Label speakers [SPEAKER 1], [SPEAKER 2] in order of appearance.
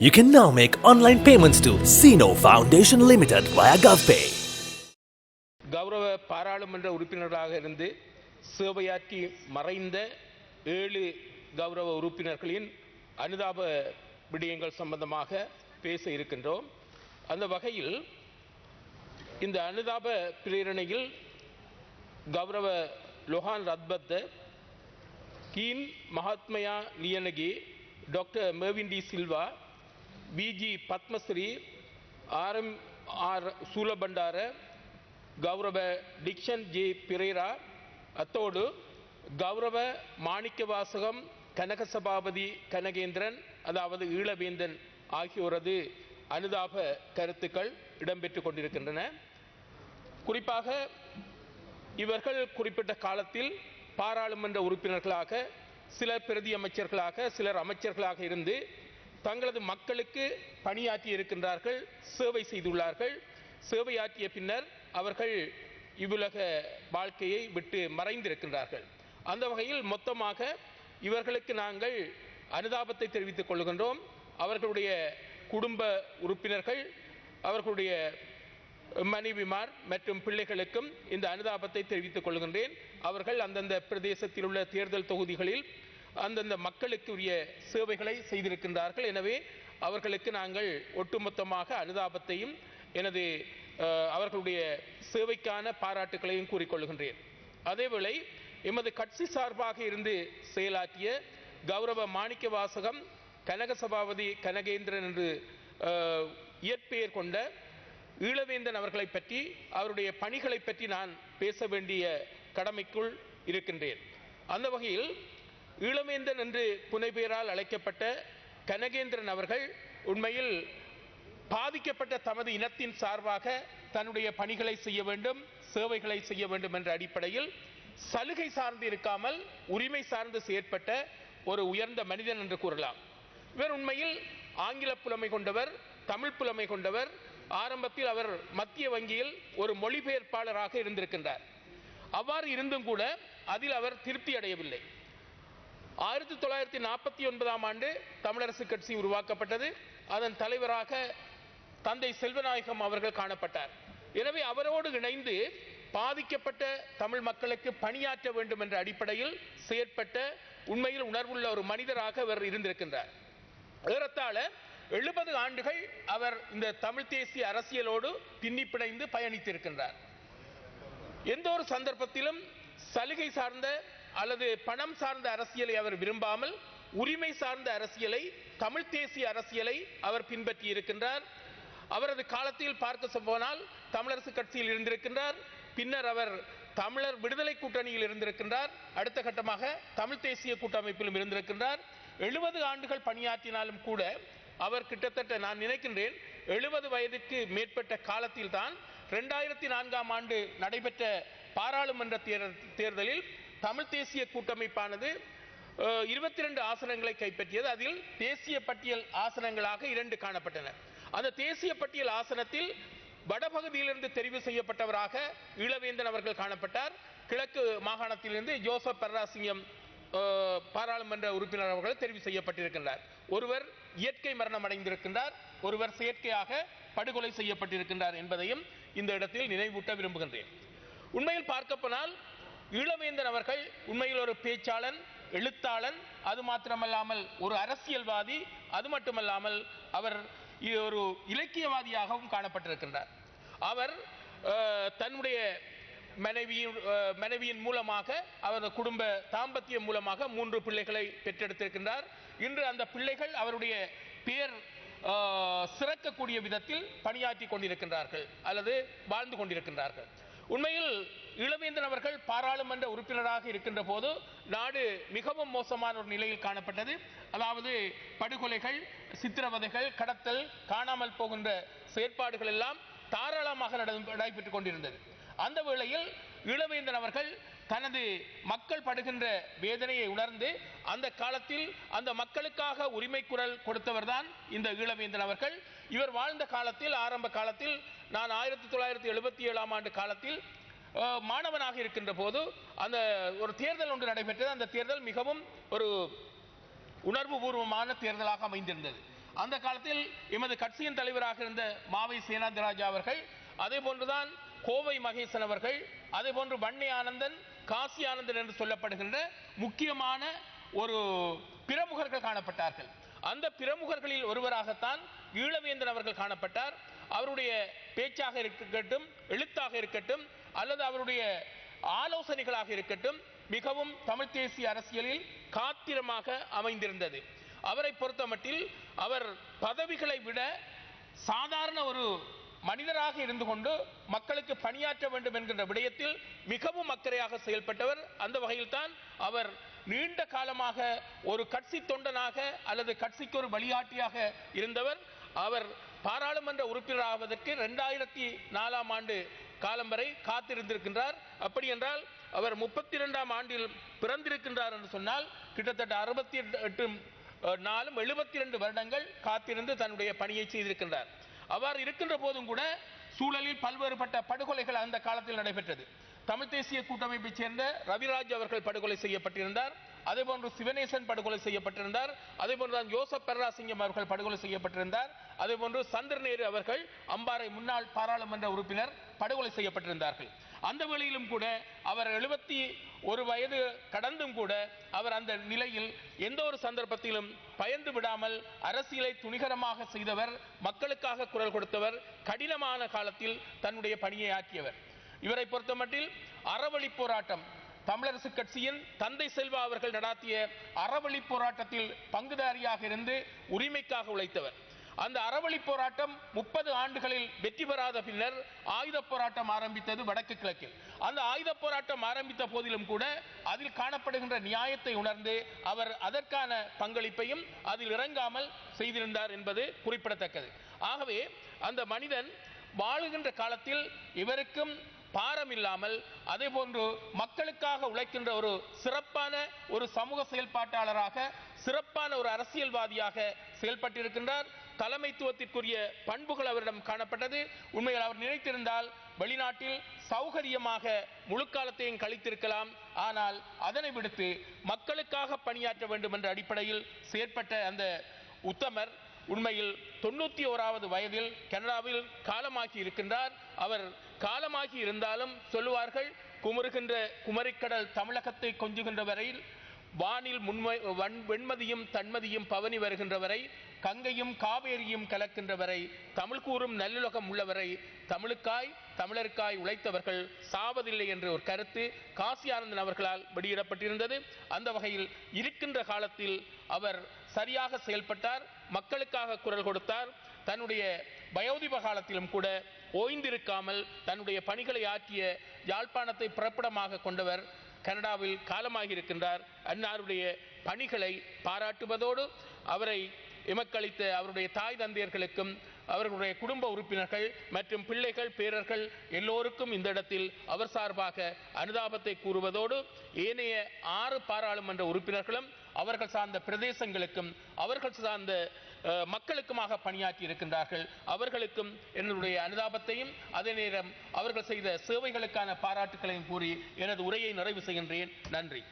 [SPEAKER 1] You can now make online payments to Sino Foundation Limited via GovPay.
[SPEAKER 2] கௌரவ பாராளுமன்ற உறுப்பினர்களாக இருந்து சேவையாற்றி மறைந்த ஏழு கௌரவ உறுப்பினர்களின் அனுதாப விடயங்கள் சம்பந்தமாக பேச இருக்கின்றோம் அந்த வகையில் இந்த அனுதாப பிரேரணையில் கௌரவ லொஹான் ரத்பத்த கீன் மகாத்மயா லியனகி டாக்டர் மேவின் டி சில்வா பிஜி பத்மஸ்ரீ ஆர்எம் ஆர் சூலபண்டார கௌரவ டிக்ஷன் ஜி பிரேரா அத்தோடு கௌரவ மாணிக்க வாசகம் கனக சபாபதி கனகேந்திரன் அதாவது ஈழவேந்தன் ஆகியோரது அனுதாப கருத்துக்கள் இடம்பெற்று கொண்டிருக்கின்றன. குறிப்பாக இவர்கள் குறிப்பிட்ட காலத்தில் பாராளுமன்ற உறுப்பினர்களாக சிலர் பிரதி அமைச்சர்களாக சிலர் அமைச்சர்களாக இருந்து தங்களது மக்களுக்கு பணியாற்றி இருக்கின்றார்கள் சேவை செய்துள்ளார்கள். சேவையாற்றிய பின்னர் அவர்கள் இவ்வுலக வாழ்க்கையை விட்டு மறைந்திருக்கின்றார்கள். அந்த வகையில் மொத்தமாக இவர்களுக்கு நாங்கள் அனுதாபத்தை தெரிவித்துக் கொள்கின்றோம். அவர்களுடைய குடும்ப உறுப்பினர்கள் அவர்களுடைய மனைவிமார் மற்றும் பிள்ளைகளுக்கும் இந்த அனுதாபத்தை தெரிவித்துக் கொள்கின்றேன். அவர்கள் அந்தந்த பிரதேசத்தில் உள்ள தேர்தல் தொகுதிகளில் அந்தந்த மக்களுக்கு உரிய சேவைகளை செய்திருக்கின்றார்கள். எனவே அவர்களுக்கு நாங்கள் ஒட்டுமொத்தமாக அனுதாபத்தையும் எனது அவர்களுடைய சேவைக்கான பாராட்டுகளையும் கூறிக்கொள்கின்றேன் அதேவேளை எமது கட்சி சார்பாக இருந்து செயலாற்றிய கௌரவ மாணிக்க வாசகம் கனக சபாபதி கனகேந்திரன் என்று இயற்பெயர் கொண்ட ஈழவேந்தன் அவர்களை பற்றி அவருடைய பணிகளை பற்றி நான் பேச வேண்டிய கடமைக்குள் இருக்கின்றேன். அந்த வகையில் இளமேந்தன் என்று புனைபெயரால் அழைக்கப்பட்ட கனகேந்திரன் அவர்கள் உண்மையில் பாதிக்கப்பட்ட தமது இனத்தின் சார்பாக தன்னுடைய பணிகளை செய்ய வேண்டும் சேவைகளை செய்ய வேண்டும் என்ற அடிப்படையில் சலுகை சார்ந்து இருக்காமல் உரிமை சார்ந்து செயற்பட்ட ஒரு உயர்ந்த மனிதன் என்று கூறலாம். இவர் உண்மையில் ஆங்கில புலமை கொண்டவர் தமிழ் புலமை கொண்டவர். ஆரம்பத்தில் அவர் மத்திய வங்கியில் ஒரு மொழிபெயர்ப்பாளராக இருந்திருக்கின்றார். அவ்வாறு இருந்தும் கூட அதில் அவர் திருப்தி அடையவில்லை. ஆயிரத்தி தொள்ளாயிரத்தி நாற்பத்தி ஒன்பதாம் ஆண்டு தமிழரசு கட்சி உருவாக்கப்பட்டது. அதன் தலைவராக தந்தை செல்வநாயகம் அவர்கள் காணப்பட்டார். எனவே அவரோடு இணைந்து பாதிக்கப்பட்ட தமிழ் மக்களுக்கு பணியாற்ற வேண்டும் என்ற அடிப்படையில் செயற்பட்ட உண்மையில் உணர்வுள்ள ஒரு மனிதராக அவர் இருந்திருக்கின்றார். ஏறத்தாழ எழுபது ஆண்டுகள் அவர் இந்த தமிழ் தேசிய அரசியலோடு பின்னி பிணைந்து பயணித்திருக்கின்றார். எந்த ஒரு சந்தர்ப்பத்திலும் சலுகை சார்ந்த அல்லது பணம் சார்ந்த அரசியலை அவர் விரும்பாமல் உரிமை சார்ந்த அரசியலை தமிழ் தேசிய அரசியலை அவர் பின்பற்றி இருக்கின்றார். அவரது காலத்தில் பார்க்க போனால் தமிழரசு கட்சியில் இருந்திருக்கின்றார். பின்னர் அவர் தமிழர் விடுதலை கூட்டணியில் இருந்திருக்கின்றார். அடுத்த கட்டமாக தமிழ் தேசிய கூட்டமைப்பிலும் இருந்திருக்கின்றார். எழுபது ஆண்டுகள் பணியாற்றினாலும் கூட அவர் கிட்டத்தட்ட நான் நினைக்கின்றேன் எழுபது வயதுக்கு மேற்பட்ட காலத்தில் தான் ரெண்டாயிரத்தி நான்காம் ஆண்டு நடைபெற்ற பாராளுமன்ற தேர்தலில் தமிழ் தேசிய கூட்டமைப்பானது இருபத்தி ரெண்டு ஆசனங்களை கைப்பற்றியது. அதில் தேசிய பட்டியல் ஆசனங்களாக இரண்டு காணப்பட்டன. அந்த தேசிய பட்டியல் ஆசனத்தில் வடபகுதியிலிருந்து தெரிவு செய்யப்பட்டவராக இளவேந்தன் அவர்கள் காணப்பட்டார். கிழக்கு மாகாணத்திலிருந்து ஜோசப் பர்ராசிங்கம் பாராளுமன்ற உறுப்பினர் அவர்கள் தெரிவு செய்யப்பட்டிருக்கின்றார். ஒருவர் இயற்கை மரணம் அடைந்திருக்கின்றார் ஒருவர் செயற்கையாக படுகொலை செய்யப்பட்டிருக்கின்றார் என்பதையும் இந்த இடத்தில் நினைவூட்ட விரும்புகின்றேன். உண்மையில் பார்க்கப்போனால் ஈழவேந்தன் அவர்கள் உண்மையில் ஒரு பேச்சாளன் எழுத்தாளன் அது மாத்திரமல்லாமல் ஒரு அரசியல்வாதி அது மட்டுமல்லாமல் அவர் ஒரு இலக்கியவாதியாகவும் காணப்பட்டிருக்கின்றார். அவர் தன்னுடைய மனைவியின் மனைவியின் மூலமாக அவரது குடும்ப தாம்பத்தியம் மூலமாக மூன்று பிள்ளைகளை பெற்றெடுத்திருக்கின்றார். இன்று அந்த பிள்ளைகள் அவருடைய பேர் சிறக்கக்கூடிய விதத்தில் பணியாற்றி கொண்டிருக்கின்றார்கள் அல்லது வாழ்ந்து கொண்டிருக்கின்றார்கள். உண்மையில் இளவேந்தன் அவர்கள் பாராளுமன்ற உறுப்பினராக இருக்கின்ற போது நாடு மிகவும் மோசமான ஒரு நிலையில் காணப்பட்டது. அதாவது படுகொலைகள் சித்திரவதைகள் கடத்தல் காணாமல் போகின்ற செயற்பாடுகள் எல்லாம் தாராளமாக நட- நடைபெற்றுக் கொண்டிருந்தது. அந்த வேளையில் இளவேந்தன் அவர்கள் தனது மக்கள் படுகின்ற வேதனையை உணர்ந்து அந்த காலத்தில் அந்த மக்களுக்காக உரிமை குரல் கொடுத்தவர்தான் இந்த ஈழவேந்தன் அவர்கள். இவர் வாழ்ந்த காலத்தில் ஆரம்ப காலத்தில் நான் ஆயிரத்தி தொள்ளாயிரத்தி எழுபத்தி ஏழாம் ஆண்டு காலத்தில் மாணவனாக இருக்கின்ற போது அந்த ஒரு தேர்தல் ஒன்று நடைபெற்றது. அந்த தேர்தல் மிகவும் ஒரு உணர்வு பூர்வமான தேர்தலாக அமைந்திருந்தது. அந்த காலத்தில் எமது கட்சியின் தலைவராக இருந்த மாவை சேனாதிராஜா அவர்கள் அதே போன்றுதான் கோவை மகேசன் அவர்கள் அதே போன்று வன்னி ஆனந்தன் காசி ஆனந்தன் என்று சொல்லப்படுகின்ற முக்கியமான ஒரு பிரமுகர்கள் காணப்பட்டார்கள். அந்த பிரமுகர்களில் ஒருவராகத்தான் ஈழவேந்தன் அவர்கள் காணப்பட்டார். அவருடைய பேச்சாக இருக்கட்டும் எழுத்தாக இருக்கட்டும் அல்லது அவருடைய ஆலோசனைகளாக இருக்கட்டும் மிகவும் தமிழ் தேசிய அரசியலில் காத்திரமாக அமைந்திருந்தது. அவரை பொறுத்தமட்டில் அவர் பதவிகளை விட சாதாரண ஒரு மனிதராக இருந்து கொண்டு மக்களுக்கு பணியாற்ற வேண்டும் என்கின்ற விடயத்தில் மிகவும் அக்கறையாக செயல்பட்டவர். அந்த வகையில்தான் அவர் நீண்ட காலமாக ஒரு கட்சி தொண்டனாக அல்லது கட்சிக்கு ஒரு வழிகாட்டியாக இருந்தவர். அவர் பாராளுமன்ற உறுப்பினராவதற்கு ரெண்டாயிரத்தி நாலாம் ஆண்டு காலம் வரை காத்திருந்திருக்கின்றார். அப்படி என்றால் அவர் முப்பத்தி இரண்டாம் ஆண்டில் பிறந்திருக்கின்றார் என்று சொன்னால் கிட்டத்தட்ட அறுபத்தி எட்டு அஹ், நாலும் எழுபத்தி இரண்டு வருடங்கள் காத்திருந்து தன்னுடைய பணியை செய்திருக்கின்றார். அவ்வாறு இருக்கின்ற போதும் கூட சூழலில் பல்வேறுபட்ட படுகொலைகள் அந்த காலத்தில் நடைபெற்றது. தமிழ் தேசிய கூட்டமைப்பைச் சேர்ந்த ரவிராஜ் அவர்கள் படுகொலை செய்யப்பட்டிருந்தார். அதேபோன்று சிவனேசன் படுகொலை செய்யப்பட்டிருந்தார். அதேபோன்று தான் யோசப் பெர்ராசிங்கம் அவர்கள் படுகொலை செய்யப்பட்டிருந்தார். அதேபோன்று சந்திரநேரு அவர்கள் அம்பாறை முன்னாள் பாராளுமன்ற உறுப்பினர் படுகொலை செய்யப்பட்டிருந்தார்கள். அந்த வேளையிலும் கூட அவர் எழுபத்தி ஒரு வயது கடந்தும் கூட அவர் அந்த நிலையில் எந்த ஒரு சந்தர்ப்பத்திலும் பயந்து விடாமல் அரசியலை துணிகரமாக செய்தவர் மக்களுக்காக குரல் கொடுத்தவர் கடினமான காலத்தில் தன்னுடைய பணியை ஆக்கியவர். இவரை பொறுத்தமட்டில் அறவழி போராட்டம் தமிழரசு கட்சியின் தந்தை செல்வா அவர்கள் நடாத்திய அறவழி போராட்டத்தில் பங்குதாரியாக இருந்து உரிமைக்காக உழைத்தவர். அந்த அறவழி போராட்டம் முப்பது ஆண்டுகளில் வெற்றி பெறாத பின்னர் ஆயுத போராட்டம் ஆரம்பித்தது வடக்கு கிழக்கில். அந்த ஆயுத போராட்டம் ஆரம்பித்த போதிலும் கூட அதில் காணப்படுகின்ற நியாயத்தை உணர்ந்து அவர் அதற்கான பங்களிப்பையும் அதில் இறங்காமல் செய்திருந்தார் என்பது குறிப்பிடத்தக்கது. ஆகவே அந்த மனிதன் வாழுகின்ற காலத்தில் இவருக்கும் பாரம் இல்லாமல் அதே போன்று மக்களுக்காக உழைக்கின்ற ஒரு சிறப்பான ஒரு சமூக செயல்பாட்டாளராக சிறப்பான ஒரு அரசியல்வாதியாக செயல்பட்டிருக்கின்றார். தலைமைத்துவத்திற்குரிய பண்புகள் அவரிடம் காணப்பட்டது. உண்மையில் அவர் நினைத்திருந்தால் வெளிநாட்டில் சௌகரியமாக முழு காலத்தையும் கழித்திருக்கலாம். ஆனால் அதனை விடுத்து மக்களுக்காக பணியாற்ற வேண்டும் என்ற அடிப்படையில் செயற்பட்ட அந்த உத்தமர் உண்மையில் தொண்ணூத்தி ஓராவது வயதில் கனடாவில் காலமாகி இருக்கின்றார். அவர் காலமாகி இருந்தாலும் சொல்லுவார்கள் குமருகின்ற குமரிக்கடல் தமிழகத்தை கொஞ்சுகின்ற வரையில் வானில் முன்மை வன் வெண்மதியும் தன்மதியும் பவனி வருகின்ற வரை கங்கையும் காவேரியும் கலக்கின்ற வரை தமிழ் கூறும் நல்லுலகம் உள்ளவரை தமிழுக்காய் தமிழருக்காய் உழைத்தவர்கள் சாவதில்லை என்ற ஒரு கருத்து காசி ஆனந்தன் அவர்களால் வெளியிடப்பட்டிருந்தது. அந்த வகையில் இருக்கின்ற காலத்தில் அவர் சரியாக செயல்பட்டார் மக்களுக்காக குரல் கொடுத்தார். தன்னுடைய வயோதிப காலத்திலும் கூட ஓய்ந்திருக்காமல் தன்னுடைய பணிகளை ஆற்றிய யாழ்ப்பாணத்தை பிறப்பிடமாக கொண்டவர் கனடாவில் காலமாகி இருக்கின்றார் அன்னாருடைய பணிகளை பாராட்டுவதோடு அவரை எமக்களித்த அவருடைய தாய் தந்தையர்களுக்கும் அவர்களுடைய குடும்ப உறுப்பினர்கள் மற்றும் பிள்ளைகள் பேரர்கள் எல்லோருக்கும் இந்த இடத்தில் அவர் சார்பாக அனுதாபத்தை கூறுவதோடு ஏனைய ஆறு பாராளுமன்ற உறுப்பினர்களும் அவர்கள் சார்ந்த பிரதேசங்களுக்கும் அவர்கள் சார்ந்த மக்களுக்குமாக பணியாற்றி இருக்கின்றார்கள். அவர்களுக்கும் என்னுடைய அனுதாபத்தையும் அதே நேரம் அவர்கள் செய்த சேவைகளுக்கான பாராட்டுகளையும் கூறி எனது உரையை நிறைவு செய்கின்றேன். நன்றி.